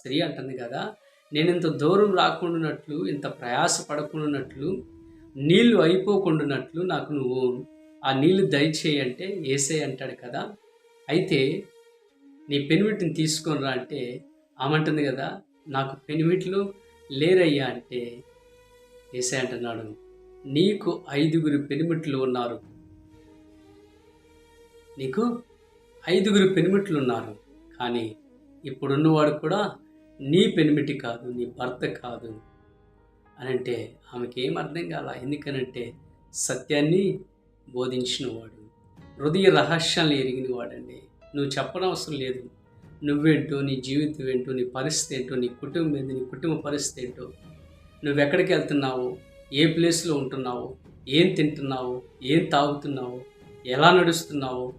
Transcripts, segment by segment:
స్త్రీ అంటుంది కదా నేను ఇంత దూరం రాకుండానట్లు ఇంత ప్రయాస పడకుండానట్లు నీళ్ళు అయిపోకుండానట్లు నాకు నువ్వు ఆ నీళ్ళు దయచేయంటే ఏసే అంటాడు కదా. అయితే నీ పెనిమిటిని తీసుకొని రా అంటే ఆమంటుంది కదా నాకు పెనిమిట్లు లేరయ్యా అంటే ఏసే అంటున్నాడు నీకు ఐదుగురు పెనిమిట్లు ఉన్నారు. నీకు ఐదుగురు పెనిమిట్లు ఉన్నారు. కానీ ఇప్పుడున్నవాడు కూడా నీ పెనిమిటి కాదు నీ భర్త కాదు అని అంటే ఆమెకి ఏం అర్థం కాల. ఎందుకనంటే సత్యాన్ని బోధించినవాడు హృదయ రహస్యాలు ఎరిగిన వాడండి నువ్వు చెప్పనవసరం లేదు. నువ్వేంటో నీ జీవితం ఏంటో నీ పరిస్థితి ఏంటో నీ కుటుంబం ఏంటి నీ కుటుంబ పరిస్థితి ఏంటో నువ్వు ఎక్కడికి వెళ్తున్నావు ఏ ప్లేస్లో ఉంటున్నావు ఏం తింటున్నావు ఏం తాగుతున్నావు ఎలా నడుస్తున్నావు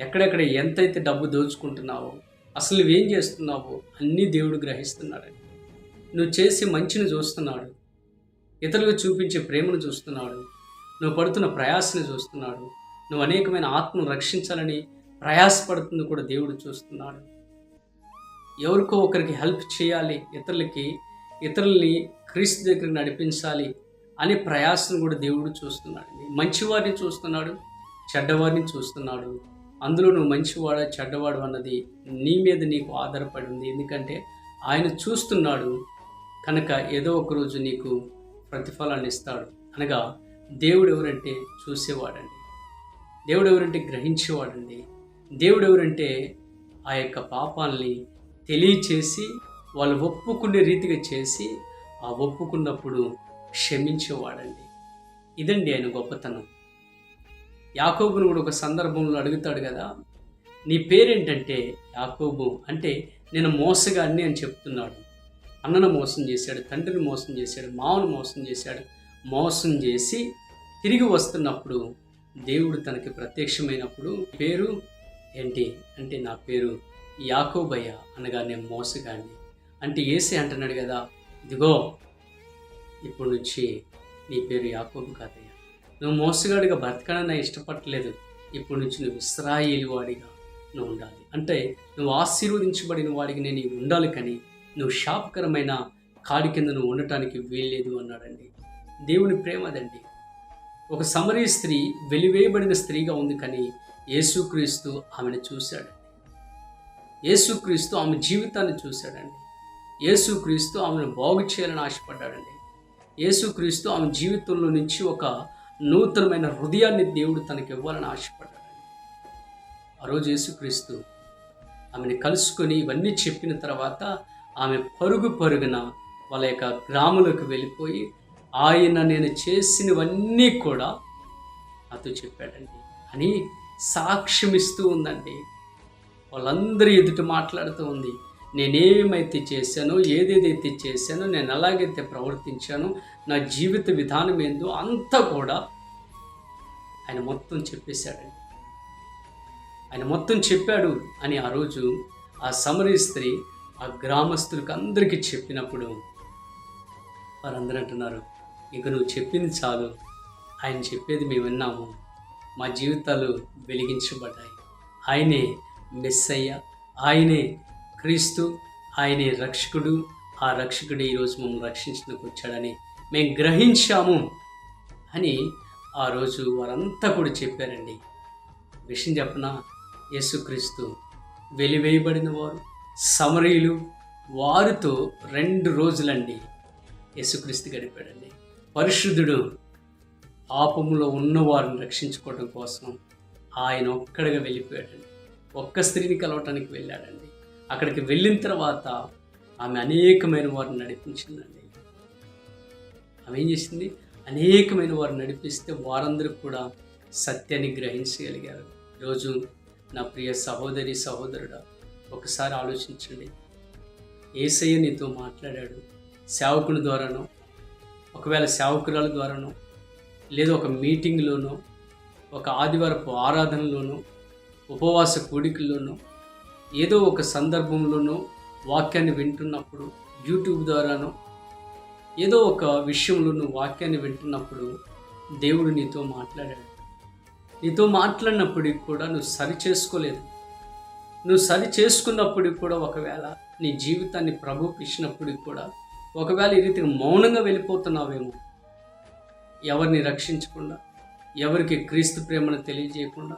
ఎక్కడెక్కడ ఎంతైతే డబ్బు దోచుకుంటున్నావో అసలు నువ్వేం చేస్తున్నావో? అన్నీ దేవుడు గ్రహిస్తున్నాడని నువ్వు చేసే మంచిని చూస్తున్నాడు. ఇతరులకు చూపించే ప్రేమను చూస్తున్నాడు. నువ్వు పడుతున్న ప్రయాసని చూస్తున్నాడు. నువ్వు అనేకమైన ఆత్మను రక్షించాలని ప్రయాసపడుతుంది కూడా దేవుడు చూస్తున్నాడు. ఎవరికో ఒకరికి హెల్ప్ చేయాలి ఇతరులకి ఇతరుల్ని క్రీస్తు దగ్గర నడిపించాలి అనే ప్రయాసం కూడా దేవుడు చూస్తున్నాడు. మంచివారిని చూస్తున్నాడు చెడ్డవారిని చూస్తున్నాడు. అందులో నువ్వు మంచివాడ చెడ్డవాడు అన్నది నీ మీద నీకు ఆధారపడి ఉంది. ఎందుకంటే ఆయన చూస్తున్నాడు కనుక ఏదో ఒకరోజు నీకు ప్రతిఫలాన్ని ఇస్తాడు. అనగా దేవుడు ఎవరంటే చూసేవాడండి. దేవుడు ఎవరంటే గ్రహించేవాడండి. దేవుడు ఎవరంటే ఆ యొక్క పాపాలని తెలియచేసి వాళ్ళు ఒప్పుకునే రీతిగా చేసి ఆ ఒప్పుకున్నప్పుడు క్షమించేవాడండి. ఇదండి ఆయన గొప్పతనం. యాకోబును కూడా ఒక సందర్భంలో అడుగుతాడు కదా నీ పేరేంటంటే యాకోబు అంటే నేను మోసగాడిని అని చెప్తున్నాడు. అన్నను మోసం చేశాడు తండ్రిని మోసం చేశాడు మామను మోసం చేశాడు. మోసం చేసి తిరిగి వస్తున్నప్పుడు దేవుడు తనకి ప్రత్యక్షమైనప్పుడు పేరు ఏంటి? అంటే నా పేరు యాకోబయ్య అనగా నేను మోసగాడిని. అంటే ఏసే అంటున్నాడు కదా ఇదిగో ఇప్పుడు నుంచి నీ పేరు యాకోబు కాదయ్యా. నువ్వు మోసగాడిగా బ్రతకడం నా ఇష్టపడలేదు ఇప్పుడు నుంచి నువ్వు ఇస్రాయేలి వాడిగా నువ్వు ఉండాలి. అంటే నువ్వు ఆశీర్వదించబడిన వాడికి నేను ఉండాలి కానీ నువ్వు శాపకరమైన కాడి కింద నువ్వు ఉండటానికి వీల్లేదు అన్నాడండి. దేవుని ప్రేమ అదండి. ఒక సమరీ స్త్రీ వెలివేయబడిన స్త్రీగా ఉంది కానీ యేసుక్రీస్తు ఆమెను చూశాడండి. యేసుక్రీస్తు ఆమె జీవితాన్ని చూశాడండి. యేసుక్రీస్తు ఆమెను బాగు చేయాలని ఆశపడ్డాడండి. యేసుక్రీస్తు ఆమె జీవితంలో నుంచి ఒక నూతనమైన హృదయాన్ని దేవుడు తనకి ఇవ్వాలని ఆశపడ్డాడు. ఆ రోజు యేసుక్రీస్తు ఆమెను కలుసుకొని ఇవన్నీ చెప్పిన తర్వాత ఆమె పరుగు పరుగున వాళ్ళ యొక్క గ్రాములకు వెళ్ళిపోయి ఆయన నేను చేసినవన్నీ కూడా నాతో చెప్పాడండి. అని సాక్ష్యం ఇస్తూ ఉందండి. వాళ్ళందరి ఎదుట మాట్లాడుతూ ఉంది. నేనేమైతే చేశానో ఏదేదైతే చేశానో నేను ఎలాగైతే ప్రవర్తించానో నా జీవిత విధానం ఏందో అంతా కూడా ఆయన మొత్తం చెప్పేశాడండి. ఆయన మొత్తం చెప్పాడు అని ఆ రోజు ఆ సమరీ స్త్రీ ఆ గ్రామస్తులకు అందరికీ చెప్పినప్పుడు వారందరూ అంటున్నారు ఇక నువ్వు చెప్పింది చాలు. ఆయన చెప్పేది మేము విన్నాము. మా జీవితాలు వెలిగించబడ్డాయి. ఆయనే మెస్సయ్య. ఆయనే క్రీస్తు ఆయనే రక్షకుడు. ఆ రక్షకుడు ఈరోజు మమ్మల్ని రక్షించడానికి వచ్చాడని మేము గ్రహించాము అని ఆ రోజు వారంతా కూడా చెప్పారండి. విషయం చెప్పన? యేసుక్రీస్తు వెలివేయబడిన వారు సమరీలు వారితో రెండు రోజులండి యేసుక్రీస్తు గడిపాడండి. పరిశుద్ధుడు పాపములో ఉన్నవారిని రక్షించుకోవడం కోసం ఆయన ఒక్కడిగా వెళ్ళిపోయాడండి. ఒక్క స్త్రీని కలవటానికి వెళ్ళాడండి. అక్కడికి వెళ్ళిన తర్వాత ఆమె అనేకమైన వారిని నడిపించిందండి. ఆమె ఏం చేసింది? అనేకమైన వారిని నడిపిస్తే వారందరూ కూడా సత్యాన్ని గ్రహించగలిగారు. ఈరోజు నా ప్రియ సహోదరి సహోదరుడా ఒకసారి ఆలోచించండి. ఏసయ్య నీతో మాట్లాడాడు. సేవకుని ద్వారానో ఒకవేళ సేవకురాల ద్వారానో లేదా ఒక మీటింగ్లోనో ఒక ఆదివారపు ఆరాధనలోనో ఉపవాస కూడికల్లోనో ఏదో ఒక సందర్భంలోనూ వాక్యాన్ని వింటున్నప్పుడు యూట్యూబ్ ద్వారానో ఏదో ఒక విషయంలో నువ్వు వాక్యాన్ని వింటున్నప్పుడు దేవుడు నీతో మాట్లాడాడు. నీతో మాట్లాడినప్పటికి కూడా నువ్వు సరి చేసుకోలేదు. నువ్వు సరి చేసుకున్నప్పటికి కూడా ఒకవేళ నీ జీవితాన్ని ప్రభుకి ఇచ్చినప్పటికి కూడా ఒకవేళ ఈ రీతిగా మౌనంగా వెళ్ళిపోతున్నావేమో ఎవరిని రక్షించకుండా ఎవరికి క్రీస్తు ప్రేమను తెలియజేయకుండా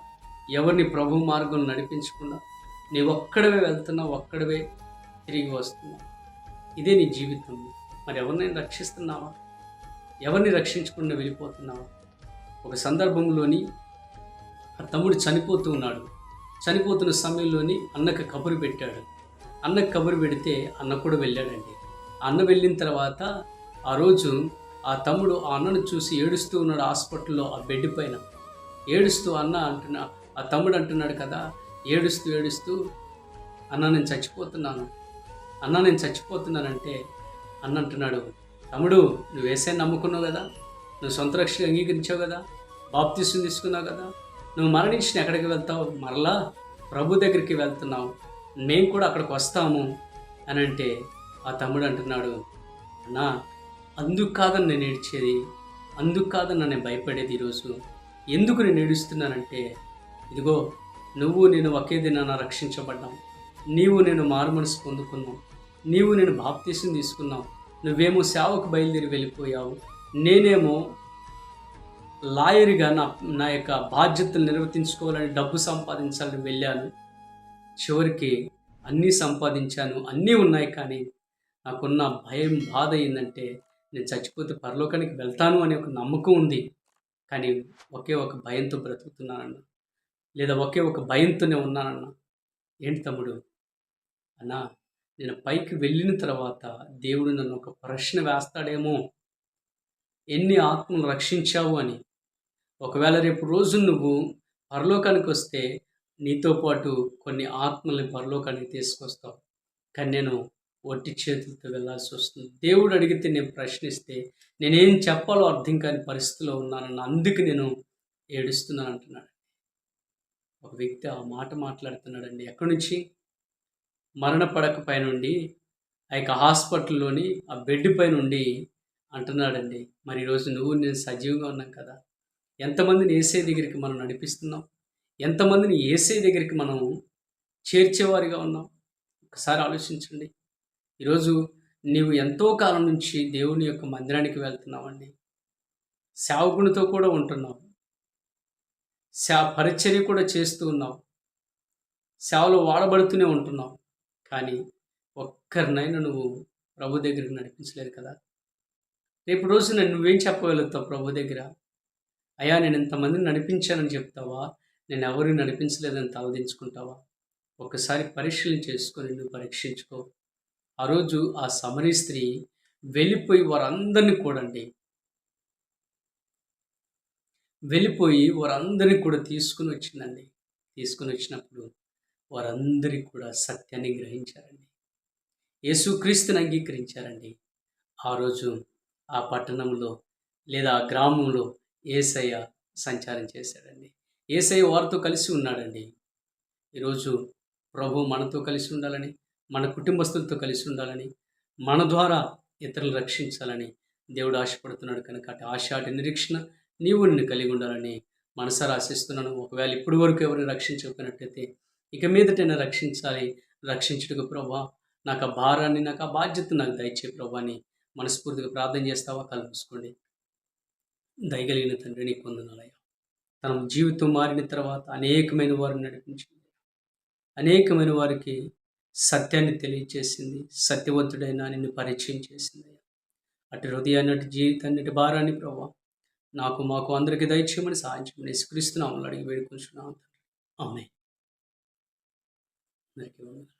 ఎవరిని ప్రభు మార్గం నడిపించకుండా నీవు ఒక్కడవే వెళ్తున్నావు ఒక్కడవే తిరిగి వస్తున్నావు ఇదే నీ జీవితం. మరి ఎవరినైనా రక్షిస్తున్నావా? ఎవరిని రక్షించకుండా వెళ్ళిపోతున్నావా? ఒక సందర్భంలోని ఆ తమ్ముడు చనిపోతూ ఉన్నాడు. చనిపోతున్న సమయంలోని అన్నకు కబురు పెట్టాడు. అన్నకు కబురు పెడితే అన్న కూడా వెళ్ళాడండి. అన్న వెళ్ళిన తర్వాత ఆ రోజు ఆ తమ్ముడు ఆ అన్నను చూసి ఏడుస్తూ ఉన్నాడు హాస్పిటల్లో ఆ బెడ్ పైన. ఏడుస్తూ అన్న అంటున్నా ఆ తమ్ముడు అంటున్నాడు కదా ఏడుస్తూ ఏడుస్తూ అన్న నేను చచ్చిపోతున్నాను. అన్న నేను చచ్చిపోతున్నానంటే అన్న అంటున్నాడు. తమ్ముడు నువ్వు వేసే నమ్ముకున్నావు కదా? నువ్వు సొంత రక్షణ అంగీకరించావు కదా? బాప్తీసుని తీసుకున్నావు కదా? నువ్వు మరణించిన ఎక్కడికి వెళ్తావు? మరలా ప్రభు దగ్గరికి వెళ్తున్నావు. మేము కూడా అక్కడికి వస్తాము. అని అంటే ఆ తమ్ముడు అంటున్నాడు అన్నా అందుకు కాదని నేను ఏడ్చేది? అందుకు కాదని నేను భయపడేది ఈరోజు? ఎందుకు నేను ఏడుస్తున్నానంటే ఇదిగో నువ్వు నేను ఒకే దినాన రక్షించబడ్డాం. నీవు నేను మారుమనసు పొందుకున్నాం. పొందుకున్నావు నీవు నేను బాప్తీసం తీసుకున్నావు నువ్వేమో సేవకు బయలుదేరి వెళ్ళిపోయావు. నేనేమో లాయర్గా నా నా యొక్క బాధ్యతలు నిర్వర్తించుకోవాలని డబ్బు సంపాదించాలని వెళ్ళాను. చివరికి అన్నీ సంపాదించాను. అన్నీ ఉన్నాయి కానీ నాకున్న భయం బాధ ఏంటంటే నేను చచ్చిపోతే పరలోకానికి వెళ్తాను అనే ఒక నమ్మకం ఉంది. కానీ ఒకే ఒక భయంతో బ్రతుకుతున్నానన్న. లేదా ఒకే ఒక భయంతోనే ఉన్నానన్న. ఏంటి తమ్ముడు? అన్నా నేను పైకి వెళ్ళిన తర్వాత దేవుడు నన్ను ఒక ప్రశ్న వేస్తాడేమో. ఎన్ని ఆత్మలు రక్షించావు అని. ఒకవేళ రేపు రోజు నువ్వు పరలోకానికి వస్తే నీతో పాటు కొన్ని ఆత్మల్ని పరలోకానికి తీసుకొస్తావు. కానీ నేను ఒట్టి చేతులతో వెళ్ళాల్సి వస్తుంది. దేవుడు అడిగితే నేను ప్రశ్నిస్తే నేనేం చెప్పాలో అర్థం కాని పరిస్థితిలో ఉన్నానన్న అందుకు నేను ఏడుస్తున్నాను అంటున్నాడు. ఒక వ్యక్తి ఆ మాట మాట్లాడుతున్నాడండి. ఎక్కడి నుంచి? మరణ పడక పై నుండి ఆ యొక్క హాస్పిటల్లోని ఆ బెడ్ పై నుండి అంటున్నాడండి. మరి ఈరోజు నువ్వు నేను సజీవంగా ఉన్నాం కదా. ఎంతమందిని ఏసే దగ్గరికి మనం నడిపిస్తున్నాం? ఎంతమందిని ఏసే దగ్గరికి మనం చేర్చేవారిగా ఉన్నాం? ఒకసారి ఆలోచించండి. ఈరోజు నీవు ఎంతో కాలం నుంచి దేవుని యొక్క మందిరానికి వెళ్తున్నావండి. సేవకునితో కూడా ఉంటున్నావు. శా పరిచర్య కూడా చేస్తూ ఉన్నాం. సేవలో వాడబడుతూనే ఉంటున్నాం. కానీ ఒక్కరినైనా నువ్వు ప్రభు దగ్గరికి నడిపించలేదు కదా. రేపు రోజున నువ్వేం చెప్పగలుగుతావు ప్రభు దగ్గర? అయ్యా నేను ఇంతమందిని నడిపించానని చెప్తావా? నేను ఎవరిని నడిపించలేదని తలదించుకుంటావా? ఒకసారి పరీక్షలు చేసుకొని నువ్వు పరీక్షించుకో. ఆ రోజు ఆ సమరీ స్త్రీ వెళ్ళిపోయి వారందరినీ కూడండి. వెళ్ళిపోయి వారందరినీ కూడా తీసుకుని వచ్చిందండి. తీసుకుని వచ్చినప్పుడు వారందరికీ కూడా సత్యాన్ని గ్రహించారండి. యేసుక్రీస్తుని అంగీకరించారండి. ఆ రోజు ఆ పట్టణంలో లేదా ఆ గ్రామంలో ఏసయ్య సంచారం చేశాడండి. ఏసయ్య వారితో కలిసి ఉన్నాడండి. ఈరోజు ప్రభు మనతో కలిసి ఉండాలని మన కుటుంబస్తులతో కలిసి ఉండాలని మన ద్వారా ఇతరులు రక్షించాలని దేవుడు ఆశపడుతున్నాడు కనుక అటు ఆశ అటు నిరీక్షణ నీవు నిన్ను కలిగి ఉండాలని మనసారా ఆశిస్తున్నాను. ఒకవేళ ఇప్పటి వరకు ఎవరిని రక్షించకపోయినట్టయితే ఇక మీదటైనా రక్షించాలి. రక్షించుటకు ప్రభా నాకు ఆ భారాన్ని నాకు ఆ బాధ్యత నాకు దయచే ప్రభాని మనస్ఫూర్తిగా ప్రార్థన చేస్తావా? కల్పించుకోండి దయగలిగిన తండ్రిని నీకు పొందనాలయ్యా తన జీవితం మారిన తర్వాత అనేకమైన వారిని నడిపించింది. అనేకమైన వారికి సత్యాన్ని తెలియచేసింది. సత్యవంతుడైన నిన్ను పరిచయం చేసింది అటు హృదయాన్ని అటు జీవితాన్ని భారాన్ని ప్రభావ నాకు మాకు అందరికీ దయచేయమని సహాయం చేయమని స్కరిస్తున్నాము అడిగి వేడుకుంటున్నాం ఆమె అందరికీ